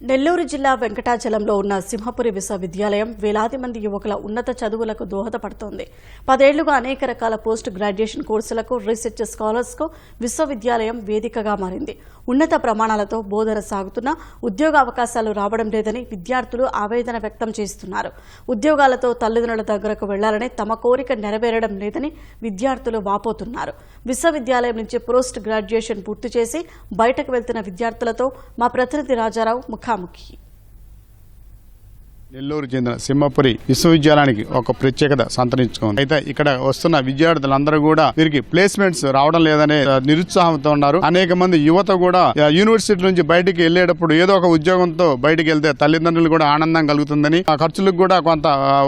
నెల్లూరు జిల్లా వెంకటాచలంలో ఉన్న సింహపురి విశ్వవిద్యాలయం వేలాది మంది యువకుల ఉన్నత చదువులకు దోహదపడుతోంది. పదేళ్ళుగా అనేక రకాల పోస్ట్ గ్రాడ్యుయేషన్ కోర్సులకు రీసెర్చ్ స్కాలర్స్కు విశ్వవిద్యాలయం వేదికగా మారింది. ఉన్నత ప్రమాణాలతో బోధన సాగుతున్నా ఉద్యోగ అవకాశాలు రావడం లేదని విద్యార్థులు ఆవేదన వ్యక్తం చేస్తున్నారు. ఉద్యోగాలతో తల్లిదండ్రుల దగ్గరకు వెళ్ళాలని తమ కోరిక నెరవేరడం లేదని విద్యార్థులు వాపోతున్నారు. విశ్వవిద్యాలయం నుంచి పోస్ట్ గ్రాడ్యుయేషన్ పూర్తి చేసి బయటకు వెళ్తున్న విద్యార్థులతో మా ప్రతినిధి రాజారావు kamki. నెల్లూరు చెందిన సింహపురి విశ్వవిద్యాలయానికి ఒక ప్రత్యేకత సంతరించుకుంది. అయితే ఇక్కడ వస్తున్న విద్యార్థులందరూ కూడా వీరికి ప్లేస్మెంట్స్ రావడం లేదనే నిరుత్సాహంతో ఉన్నారు. అనేక మంది యువత కూడా యూనివర్సిటీ నుంచి బయటికి వెళ్ళేటప్పుడు ఏదో ఒక ఉద్యోగంతో బయటికి వెళ్తే తల్లిదండ్రులు కూడా ఆనందం కలుగుతుందని ఆ ఖర్చులకు కూడా కొంత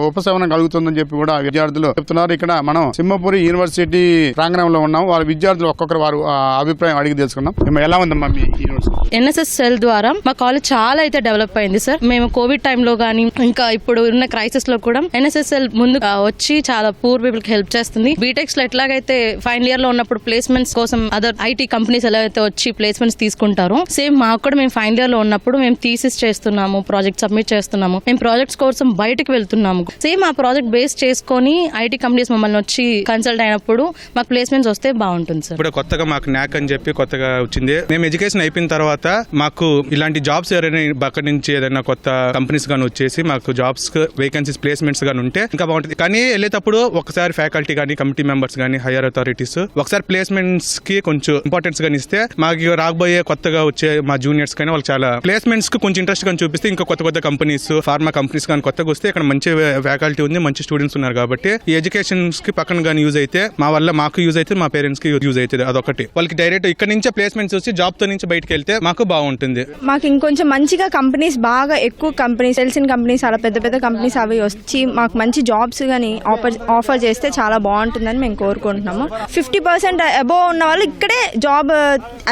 ఉపశమనం కలుగుతుందని చెప్పి కూడా విద్యార్థులు చెప్తున్నారు. ఇక్కడ మనం సింహపురి యూనివర్సిటీ ప్రాంగణంలో ఉన్నాం. వారి విద్యార్థులు ఒక్కొక్కరు వారు ఆ, అభిప్రాయం అడిగి తెలుసుకున్నాం మేము ఎలా ఉందమ్మా మీ యూనివర్సిటీ? ఎన్ఎస్ఎస్ సెల్ ద్వారా మా కాలేజ్ చాలా అయితే డెవలప్ అయింది సార్. మేము కోవిడ్ టైంలో కానీ ఇంకా ఇప్పుడు ఉన్న క్రైసిస్లో కూడా ఎన్ఎస్ఎస్ఎల్ ముందు వచ్చి చాలా పూర్ పీపుల్కి హెల్ప్ చేస్తుంది. బీటెక్స్లో ఎట్లాగైతే ఫైనల్ ఇయర్లో ఉన్నప్పుడు ప్లేస్మెంట్స్ కోసం అదర్ ఐటీ కంపెనీస్ ఎలా అయితే వచ్చి ప్లేస్మెంట్స్ తీసుకుంటారో సేమ్ మాకు కూడా మేము ఫైనల్ ఇయర్లో ఉన్నప్పుడు మేము థీసిస్ చేస్తున్నాము ప్రాజెక్ట్ సబ్మిట్ చేస్తున్నాము. మేము ప్రాజెక్ట్స్ కోసం బయటకు వెళ్తున్నాము. సేమ్ ఆ ప్రాజెక్ట్ బేస్ చేసుకొని ఐటీ కంపెనీస్ మమ్మల్ని వచ్చి కన్సల్ట్ అయినప్పుడు మాకు ప్లేస్మెంట్స్ వస్తే బాగుంటుంది సార్. ఇప్పుడు కొత్తగా మాకు న్యాక్ అని చెప్పి కొత్తగా వచ్చింది. మేము ఎడ్యుకేషన్ అయిపోయిన తర్వాత మాకు ఇలాంటి జాబ్స్ ఎవరైనా పక్క నుంచి ఏదైనా కొత్త కంపెనీస్ కానీ వచ్చేసి మాకు జాబ్స్ వేకెన్సీస్ ప్లేస్మెంట్స్ కానీ ఉంటే ఇంకా బాగుంటుంది. కానీ వెళ్ళేటప్పుడు ఒకసారి ఫ్యాకల్టీ కానీ కమిటీ మెంబర్స్ కానీ హైయర్ అథారిటీస్ ఒకసారి ప్లేస్మెంట్స్కి కొంచెం ఇంపార్టెన్స్ కానీ ఇస్తే మాకు రాబోయే కొత్తగా వచ్చే మా జూనియర్స్ కానీ వాళ్ళు చాలా ప్లేస్మెంట్స్కి కొంచెం ఇంట్రెస్ట్ కానీ చూపిస్తే ఇంకా కొత్త కొత్త కంపెనీస్ ఫార్మా కంపెనీస్ కానీ కొత్తగా వస్తే ఇక్కడ మంచి ఫ్యాకల్టీ ఉంది మంచి స్టూడెంట్స్ ఉన్నారు కాబట్టి ఈ ఎడ్యుకేషన్స్కి పక్కన కానీ యూజ్ అయితే మా వల్ల మాకు యూజ్ అయితే మా పేరెంట్స్కి యూజ్ అవుతుంది అదొకటి. వాళ్ళకి డైరెక్ట్ ఇక్కడ నుంచే ప్లేస్మెంట్స్ వచ్చి జాబ్తో నుంచి బయటకు వెళ్తే మాకు బాగుంటుంది. మాకు ఇంకొంచెం మంచిగా కంపెనీస్ బాగా ఎక్కువ కంపెనీస్ తెలిసిన కంపెనీ కంపెనీస్ అలా పెద్ద పెద్ద కంపెనీస్ అవి వచ్చి మాకు మంచి జాబ్స్ కానీ ఆఫర్ ఆఫర్ చేస్తే చాలా బాగుంటుందని మేము కోరుకుంటున్నాము. ఫిఫ్టీ పర్సెంట్ అబోవ్ ఉన్న వాళ్ళు ఇక్కడే జాబ్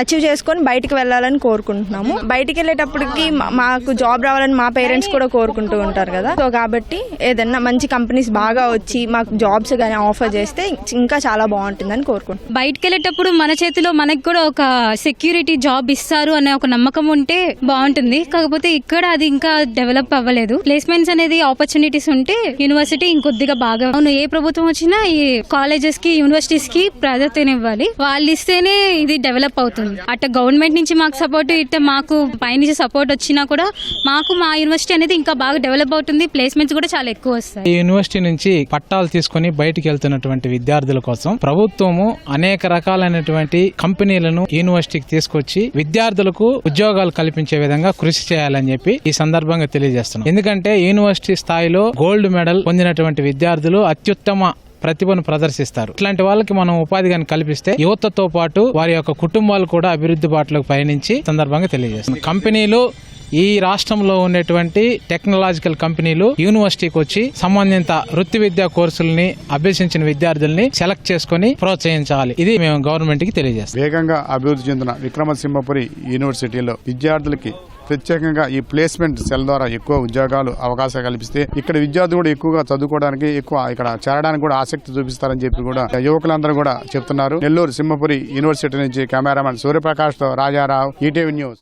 అచీవ్ చేసుకొని బయటికి వెళ్ళాలని కోరుకుంటున్నాము. బయటికి వెళ్ళేటప్పటికి మాకు జాబ్ రావాలని మా పేరెంట్స్ కూడా కోరుకుంటూ ఉంటారు కదా. సో కాబట్టి ఏదన్నా మంచి కంపెనీస్ బాగా వచ్చి మాకు జాబ్స్ కానీ ఆఫర్ చేస్తే ఇంకా చాలా బాగుంటుందని కోరుకుంటున్నాం బయటకు వెళ్ళేటప్పుడు మన చేతిలో మనకు కూడా ఒక సెక్యూరిటీ జాబ్ ఇస్తారు అనే ఒక నమ్మకం ఉంటే బాగుంటుంది. కాకపోతే ఇక్కడ అది ఇంకా డెవలప్ అవ్వలేదు. ప్లేస్మెంట్స్ అనేది ఆపర్చునిటీస్ ఉంటే యూనివర్సిటీ ఇంకొద్దిగా బాగా అవును ఏ ప్రభుత్వం వచ్చినా ఈ కాలేజెస్కి యూనివర్సిటీస్కి ప్రాధాన్యత ఇవ్వాలి. వాళ్ళు ఇస్తేనే ఇది డెవలప్ అవుతుంది. అట్ట గవర్నమెంట్ నుంచి మాకు సపోర్ట్ ఇట్ట మాకు పైనుంచి సపోర్ట్ వచ్చినా కూడా మాకు మా యూనివర్సిటీ అనేది ఇంకా బాగా డెవలప్ అవుతుంది. ప్లేస్మెంట్స్ కూడా చాలా ఎక్కువ వస్తాయి. ఈ యూనివర్సిటీ నుంచి పట్టాలు తీసుకుని బయటికి వెళ్తున్నటువంటి విద్యార్థుల కోసం ప్రభుత్వము అనేక రకాలైనటువంటి కంపెనీలను యూనివర్సిటీకి తీసుకొచ్చి విద్యార్థులకు ఉద్యోగాలు కల్పించే విధంగా కృషి చేయాలని చెప్పి ఈ సందర్భంగా తెలియజేస్తున్నాం. ఎందుకంటే యూనివర్సిటీ స్థాయిలో గోల్డ్ మెడల్ పొందినటువంటి విద్యార్థులు అత్యుత్తమ ప్రతిభను ప్రదర్శిస్తారు. ఇట్లాంటి వాళ్ళకి మనం ఉపాధి కానీ కల్పిస్తే యువతతో పాటు వారి యొక్క కుటుంబాలు కూడా అభివృద్ధి బాటలోకి పయనించి సందర్భంగా తెలియజేస్తున్నాం. కంపెనీలు ఈ రాష్ట్రంలో ఉన్నటువంటి టెక్నాలజికల్ కంపెనీలు యూనివర్సిటీకి వచ్చి సంబంధిత వృత్తి విద్యా కోర్సుల్ని అభ్యసించిన విద్యార్థుల్ని సెలెక్ట్ చేసుకుని ప్రోత్సహించాలి. ఇది మేము గవర్నమెంట్కి తెలియజేస్తాం. వేగంగా అభివృద్ధి చెందిన విక్రమసింహపురి యూనివర్సిటీలో విద్యార్థులకి ప్రత్యేకంగా ఈ ప్లేస్మెంట్ సెల్ ద్వారా ఎక్కువ ఉద్యోగాలు అవకాశాలు కల్పిస్తే ఇక్కడ విద్యార్థులు కూడా ఎక్కువగా చదువుకోవడానికి ఎక్కువ ఇక్కడ చేరడానికి కూడా ఆసక్తి చూపిస్తారని చెప్పి కూడా యువకులందరూ కూడా చెప్తున్నారు. నెల్లూరు సింహపురి యూనివర్సిటీ నుంచి కెమెరామెన్ సూర్యప్రకాష్తో రాజారావు ఈటీవీ న్యూస్.